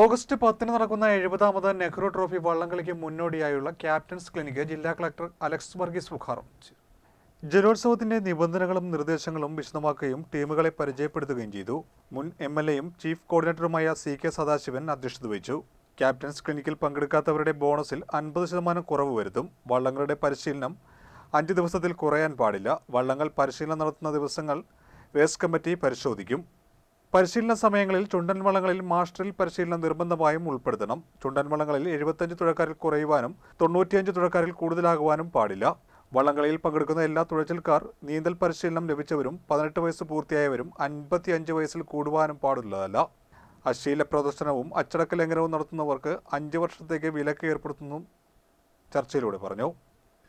August പത്തിന് നടക്കുന്ന എഴുപതാമത് Nehru trophy വള്ളംകളിക്ക് മുന്നോടിയായുള്ള ക്യാപ്റ്റൻസ് ക്ലിനിക്ക് ജില്ലാ കളക്ടർ അലക്സ് വർഗീസ് ഉദ്ഘാടനം ചെയ്തു ജലോത്സവത്തിന്റെ നിബന്ധനകളും നിർദ്ദേശങ്ങളും വിശദമാക്കുകയും ടീമുകളെ പരിചയപ്പെടുത്തുകയും ചെയ്തു. മുൻ എം എൽ എയും ചീഫ് കോർഡിനേറ്ററുമായ സി കെ സദാശിവൻ അധ്യക്ഷത വഹിച്ചു. ക്യാപ്റ്റൻസ് ക്ലിനിക്കിൽ പങ്കെടുക്കാത്തവരുടെ ബോണസിൽ അൻപത് ശതമാനം കുറവ് വരുത്തും. വള്ളങ്ങളുടെ പരിശീലനം അഞ്ച് ദിവസത്തിൽ കുറയാൻ പാടില്ല. വള്ളങ്ങൾ പരിശീലനം നടത്തുന്ന ദിവസങ്ങൾ റേസ് കമ്മിറ്റി പരിശോധിക്കും. പരിശീലന സമയങ്ങളിൽ ചുണ്ടൻ വളങ്ങളിൽ മാസ്റ്ററിൽ പരിശീലനം നിർബന്ധമായും ഉൾപ്പെടുത്തണം. ചുണ്ടൻ വളങ്ങളിൽ എഴുപത്തഞ്ച് തുഴക്കാരിൽ കുറയുവാനും തൊണ്ണൂറ്റിയഞ്ച് തുഴക്കാരിൽ കൂടുതലാകുവാനും പാടില്ല. വള്ളംകളിയിൽ പങ്കെടുക്കുന്ന എല്ലാ തുഴച്ചിൽക്കാർ നീന്തൽ പരിശീലനം ലഭിച്ചവരും പതിനെട്ട് വയസ്സ് പൂർത്തിയായവരും അൻപത്തിയഞ്ച് വയസ്സിൽ കൂടുവാനും പാടുള്ളതല്ല. അശ്ലീല പ്രദർശനവും അച്ചടക്ക ലംഘനവും നടത്തുന്നവർക്ക് അഞ്ച് വർഷത്തേക്ക് വിലക്ക് ഏർപ്പെടുത്തുന്നതും ചർച്ചയിലൂടെ പറഞ്ഞു.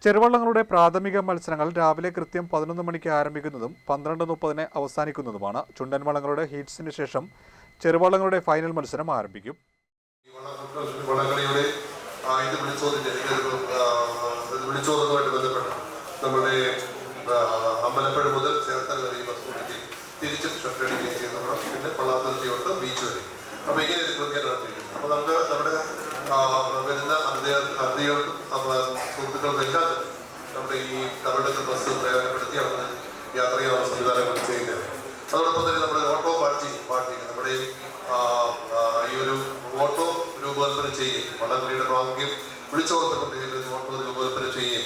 ചെറുവള്ളങ്ങളുടെ പ്രാഥമിക മത്സരങ്ങൾ രാവിലെ കൃത്യം പതിനൊന്ന് മണിക്ക് ആരംഭിക്കുന്നതും പന്ത്രണ്ട് മുപ്പതിന് അവസാനിക്കുന്നതുമാണ് ചുണ്ടൻ വള്ളങ്ങളുടെ ഹീറ്റ്സിന് ശേഷം ചെറുവള്ളങ്ങളുടെ ഫൈനൽ മത്സരം ആരംഭിക്കും. നമ്മുടെ ആ, അമ്പലപ്പുഴ മുതൽ ചേർത്തല വരെ ഈ ബസ് കൂട്ടി തിരിച്ച് ഷട്ടടിക്കുകയും ചെയ്യുന്നതാണ് പിന്നെ പള്ളാത്തുരുത്തി തൊട്ട് ബീച്ച് വരെ. അപ്പൊ ഇങ്ങനെ ഒരു ക്രിക്കറ്റ് നടത്തിയിട്ടുണ്ട്. അപ്പൊ നമുക്ക് നമ്മുടെ വരുന്ന അധ്യ സുഹൃത്തുക്കൾക്കും നമ്മുടെ ഈ തമിഴക ബസ് പ്രയോജനപ്പെടുത്തി അവിടെ യാത്ര ചെയ്യാനുള്ള സംവിധാനങ്ങൾ ചെയ്യുന്നത് അതോടൊപ്പം തന്നെ നമ്മുടെ ഓട്ടോ പാർട്ടി പാർട്ടി നമ്മുടെ ഈ, ഒരു ഓട്ടോ രൂപകൽപ്പന ചെയ്യും. വള്ളംകളിയുടെ പ്രാമുഖ്യം വിളിച്ചോർത്തുകൊണ്ട് ഓട്ടോ രൂപകൽപ്പന ചെയ്യും.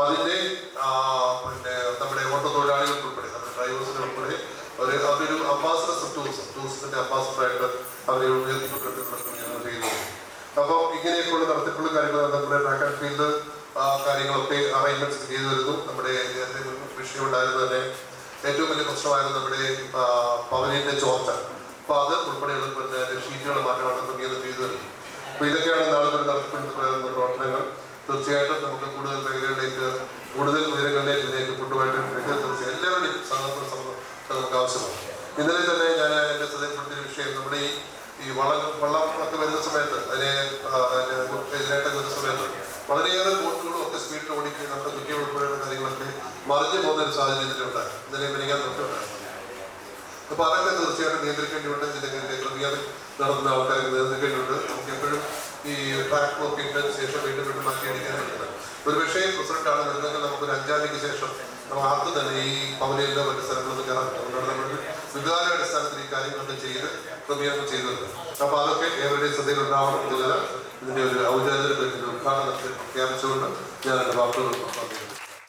അതിന്റെ പിന്നെ നമ്മുടെ ഓട്ടോ തൊഴിലാളികൾക്ക് ഉൾപ്പെടെ നമ്മുടെ ഡ്രൈവേഴ്സിന് ഉൾപ്പെടെ ഒരു അവരൊരു അംബാസഡർ ടൂറിസം ടൂറിസത്തിന്റെ അംബാസഡറായിട്ട് അവരെ ഉയർത്തിക്കൊണ്ടിട്ടുള്ള ഞങ്ങൾ ചെയ്യുന്നു അപ്പോൾ ഇങ്ങനെയൊക്കെയുള്ള നടത്തിപ്പുള്ള കാര്യങ്ങൾ നമ്മുടെ ട്രാക്ക് ആൻഡ് ഫീൽഡ് കാര്യങ്ങളൊക്കെ അറേഞ്ച്മെന്റ്സ് ചെയ്തു വരുന്നു നമ്മുടെ നേരത്തെ വിഷയം ഉണ്ടായിരുന്നു തന്നെ ഏറ്റവും വലിയ പ്രശ്നമായിരുന്നു നമ്മുടെ പവനിന്റെ ചോർച്ച. അപ്പൊ അത് ഉൾപ്പെടെയുള്ള പിന്നെ ഷീറ്റുകൾ മാറ്റമാണ് തുടങ്ങിയത് ചെയ്തു വരുന്നത് അപ്പൊ ഇതൊക്കെയാണ് നാളെ നടത്തിക്കൊണ്ട് പ്രവർത്തനങ്ങൾ. തീർച്ചയായിട്ടും നമുക്ക് കൂടുതൽ മേഖലകളിലേക്ക് കൂടുതൽ ഉയരങ്ങളിലേക്ക് ഇതിലേക്ക് കൊണ്ടുപോയിട്ട് തീർച്ചയായും എല്ലാവരുടെയും സഹകരണ നമുക്ക് ആവശ്യമാണ്. ഇന്നലെ തന്നെ ഞാൻ എന്റെ ശ്രദ്ധയിൽപ്പെടുത്തിയ വിഷയം നമ്മുടെ ഈ വള വള്ളം വള്ളം ഒക്കെ വരുന്ന സമയത്ത് അതിനെ അതിനെ വരുന്ന സമയത്ത് വളരെയേറെ ബോട്ടുകളും ഒക്കെ സ്പീഡിൽ ഓടിക്കുകയും നമ്മുടെ കുട്ടികൾ ഉൾപ്പെടെയുള്ള കാര്യങ്ങളൊക്കെ മറിഞ്ഞു പോകുന്ന ഒരു സാഹചര്യത്തിലുണ്ട് ഇന്നലെ എനിക്ക് നിർത്തിയുണ്ടായിരുന്നു അപ്പൊ അതൊക്കെ തീർച്ചയായിട്ടും നിയന്ത്രിക്കേണ്ടിയുണ്ട്. ഇതിന്റെ ക്രമീകരണം നടത്തുന്ന ആൾക്കാരെ നിയന്ത്രിക്കേണ്ടിയുണ്ട്. നമുക്ക് എപ്പോഴും ഈ ട്രാക്ക് ബ്ലോക്ക് ഇട്ടതിന് ശേഷം വീണ്ടും വീണ്ടും മാറ്റി അടിക്കാനായിട്ട്. ഒരു പക്ഷേ പ്രസിഡന്റ് ആണ് നമുക്ക് നമുക്കൊരു അഞ്ചാം തീയതിക്ക് ശേഷം നമ്മൾ ആർക്കും തന്നെ ഈ പവനയിലോ മറ്റു സ്ഥലങ്ങളിലൊന്നും കയറാൻ പറ്റും അതുകൊണ്ടാണ് നമ്മൾ വികാരാടിസ്ഥാനത്തിൽ ഈ കാര്യങ്ങളൊക്കെ ചെയ്ത് ക്രമീകരണം ചെയ്തിട്ടുണ്ട് അപ്പൊ അതൊക്കെ ഏവരുടെയും ശ്രദ്ധയിലുണ്ടാവണം എന്നുള്ളത് ഇതിന്റെ ഒരു ഔദ്യോഗിക ഉദ്ഘാടനത്തിൽ പ്രഖ്യാപിച്ചുകൊണ്ട് ഞാൻ എന്റെ വാക്കുകൾ